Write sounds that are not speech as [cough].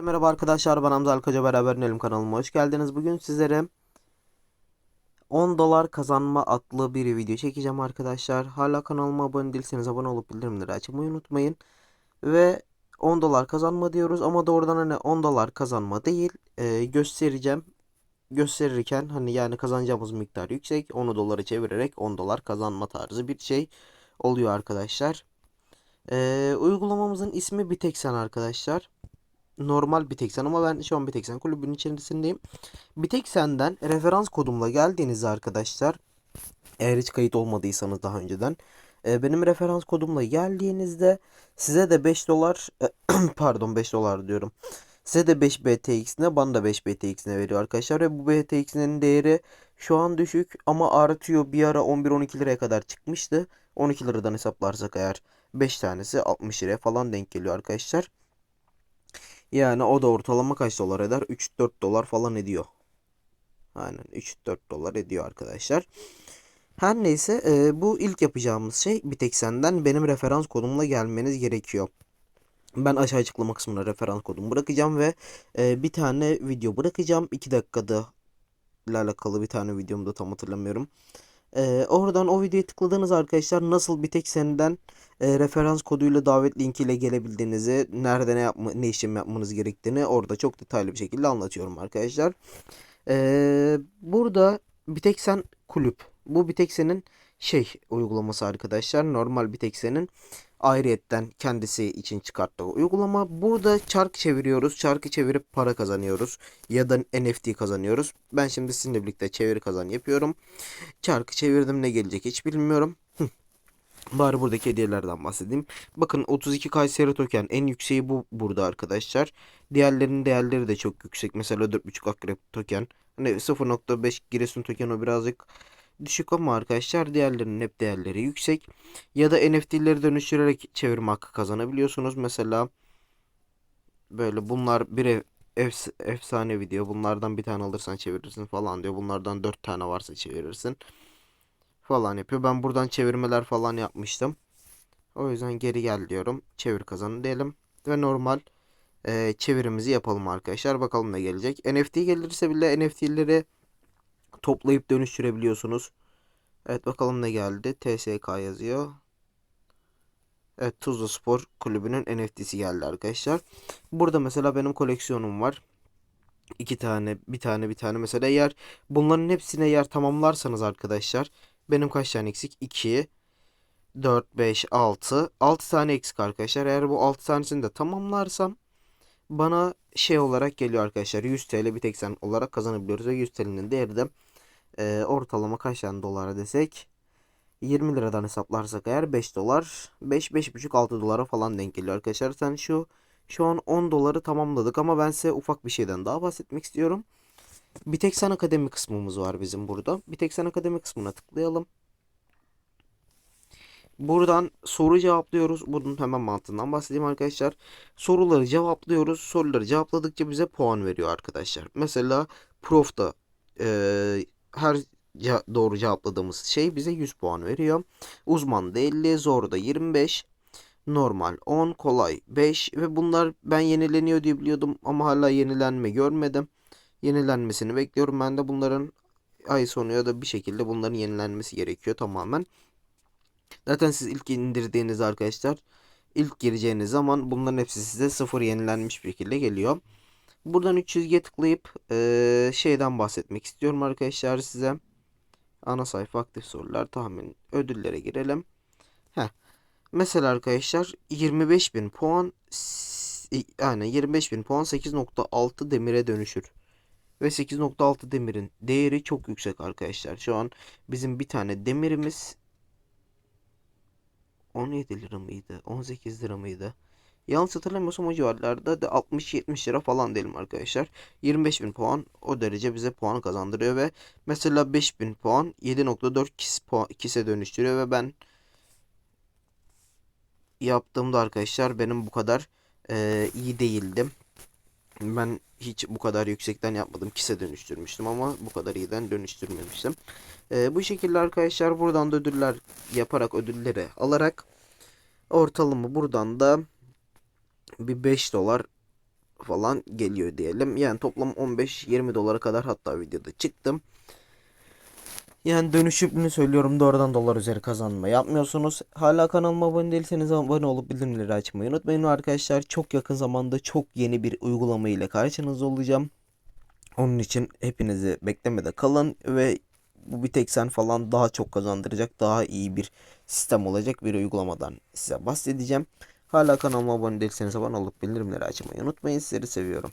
Merhaba arkadaşlar ben Hamza Alkaca beraber inelim kanalıma hoş geldiniz. Bugün sizlere 10 dolar kazanma adlı bir video çekeceğim arkadaşlar. Hala kanalıma abone değilseniz abone olup bildirimleri açmayı unutmayın. Ve 10 dolar kazanma diyoruz ama doğrudan hani 10 dolar kazanma değil e, göstereceğim. Gösterirken hani yani kazanacağımız miktar yüksek 10 dolara çevirerek 10 dolar kazanma tarzı bir şey oluyor arkadaşlar. E, uygulamamızın ismi Biteksen arkadaşlar normal Biteksen ama ben şu an Biteksen kulübünün içerisindeyim. Biteksen'den referans kodumla geldiğinizde arkadaşlar eğer hiç kayıt olmadıysanız daha önceden e, benim referans kodumla geldiğinizde size de 5 dolar [clears throat] pardon 5 dolar diyorum. Size de 5 BTX'ine bana da 5 BTX'ine veriyor arkadaşlar ve bu BTX'inin değeri şu an düşük ama artıyor bir ara 11-12 liraya kadar çıkmıştı. 12 liradan hesaplarsak eğer 5 tanesi 60 liraya falan denk geliyor arkadaşlar. Yani o da ortalama kaç dolar eder? 3-4 dolar falan ediyor. Aynen 3-4 dolar ediyor arkadaşlar. Her neyse e, bu ilk yapacağımız şey bir tek senden benim referans kodumla gelmeniz gerekiyor. Ben aşağı açıklama kısmına referans kodumu bırakacağım ve e, bir tane video bırakacağım. 2 dakikada ile alakalı bir tane videomda tam hatırlamıyorum. Ee, oradan o videoya tıkladığınız arkadaşlar nasıl bir tek senden e, referans koduyla davet linkiyle gelebildiğinizi, nerede ne yapma, ne işlem yapmanız gerektiğini orada çok detaylı bir şekilde anlatıyorum arkadaşlar. Ee, burada bir tek sen kulüp. Bu bir tek senin şey uygulaması arkadaşlar. Normal bir tek senin ayrıyetten kendisi için çıkarttığı uygulama. Burada çark çeviriyoruz. Çarkı çevirip para kazanıyoruz. Ya da NFT kazanıyoruz. Ben şimdi sizinle birlikte çeviri kazan yapıyorum. Çarkı çevirdim ne gelecek hiç bilmiyorum. Bari buradaki hediyelerden bahsedeyim. Bakın 32 Kayseri token en yükseği bu burada arkadaşlar. Diğerlerinin değerleri de çok yüksek. Mesela 4.5 akrep token. Hani 0.5 Giresun token o birazcık düşük ama arkadaşlar diğerlerinin hep değerleri yüksek. Ya da NFT'leri dönüştürerek çevirme hakkı kazanabiliyorsunuz. Mesela böyle bunlar bir ev, efs efsane video. Bunlardan bir tane alırsan çevirirsin falan diyor. Bunlardan dört tane varsa çevirirsin falan yapıyor. Ben buradan çevirmeler falan yapmıştım. O yüzden geri gel diyorum. Çevir kazanı diyelim. Ve normal e, çevirimizi yapalım arkadaşlar. Bakalım ne gelecek. NFT gelirse bile NFT'leri toplayıp dönüştürebiliyorsunuz. Evet bakalım ne geldi. TSK yazıyor. Evet Tuzla Spor Kulübü'nün NFT'si geldi arkadaşlar. Burada mesela benim koleksiyonum var. İki tane, bir tane, bir tane. Mesela eğer bunların hepsine yer tamamlarsanız arkadaşlar. Benim kaç tane eksik? 2, 4, 5, 6. 6 tane eksik arkadaşlar. Eğer bu 6 tanesini de tamamlarsam bana şey olarak geliyor arkadaşlar. 100 TL bir tek sen olarak kazanabiliyoruz. Ve 100 TL'nin değeri de e, ortalama kaç tane dolara desek 20 liradan hesaplarsak eğer 5 dolar 5 5,5 6 dolara falan denk geliyor arkadaşlar. Sen şu şu an 10 doları tamamladık ama ben size ufak bir şeyden daha bahsetmek istiyorum. Bir tek sen akademi kısmımız var bizim burada. Bir tek sen akademi kısmına tıklayalım. Buradan soru cevaplıyoruz. Bunun hemen mantığından bahsedeyim arkadaşlar. Soruları cevaplıyoruz. Soruları cevapladıkça bize puan veriyor arkadaşlar. Mesela Prof'ta e, her doğru cevapladığımız şey bize 100 puan veriyor. Uzman da 50, zor da 25, normal 10, kolay 5 ve bunlar ben yenileniyor diye biliyordum ama hala yenilenme görmedim. Yenilenmesini bekliyorum. Ben de bunların ay sonu ya da bir şekilde bunların yenilenmesi gerekiyor tamamen. Zaten siz ilk indirdiğiniz arkadaşlar ilk gireceğiniz zaman bunların hepsi size sıfır yenilenmiş bir şekilde geliyor. Buradan 3 çizgiye tıklayıp eee, şeyden bahsetmek istiyorum arkadaşlar size. Ana sayfa aktif sorular tahmin ödüllere girelim. Heh. Mesela arkadaşlar 25.000 puan yani 25.000 puan 8.6 demire dönüşür. Ve 8.6 demirin değeri çok yüksek arkadaşlar. Şu an bizim bir tane demirimiz 17 lira mıydı? 18 lira mıydı? Yanlış hatırlamıyorsam o civarlarda da 60-70 lira falan diyelim arkadaşlar. 25.000 puan o derece bize puan kazandırıyor ve mesela 5.000 puan 7.4 kis puan, kise dönüştürüyor ve ben yaptığımda arkadaşlar benim bu kadar eee, iyi değildim. Ben hiç bu kadar yüksekten yapmadım. Kise dönüştürmüştüm ama bu kadar iyiden dönüştürmemiştim. Eee, bu şekilde arkadaşlar buradan da ödüller yaparak ödülleri alarak ortalama buradan da bir 5 dolar falan geliyor diyelim. Yani toplam 15-20 dolara kadar hatta videoda çıktım. Yani dönüşümünü söylüyorum doğrudan dolar üzeri kazanma yapmıyorsunuz. Hala kanalıma abone değilseniz abone olup bildirimleri açmayı unutmayın arkadaşlar. Çok yakın zamanda çok yeni bir uygulama ile karşınızda olacağım. Onun için hepinizi beklemede kalın ve bu bir tek sen falan daha çok kazandıracak daha iyi bir sistem olacak bir uygulamadan size bahsedeceğim. Hala kanalıma abone değilseniz abone olup bildirimleri açmayı unutmayın. Sizleri seviyorum.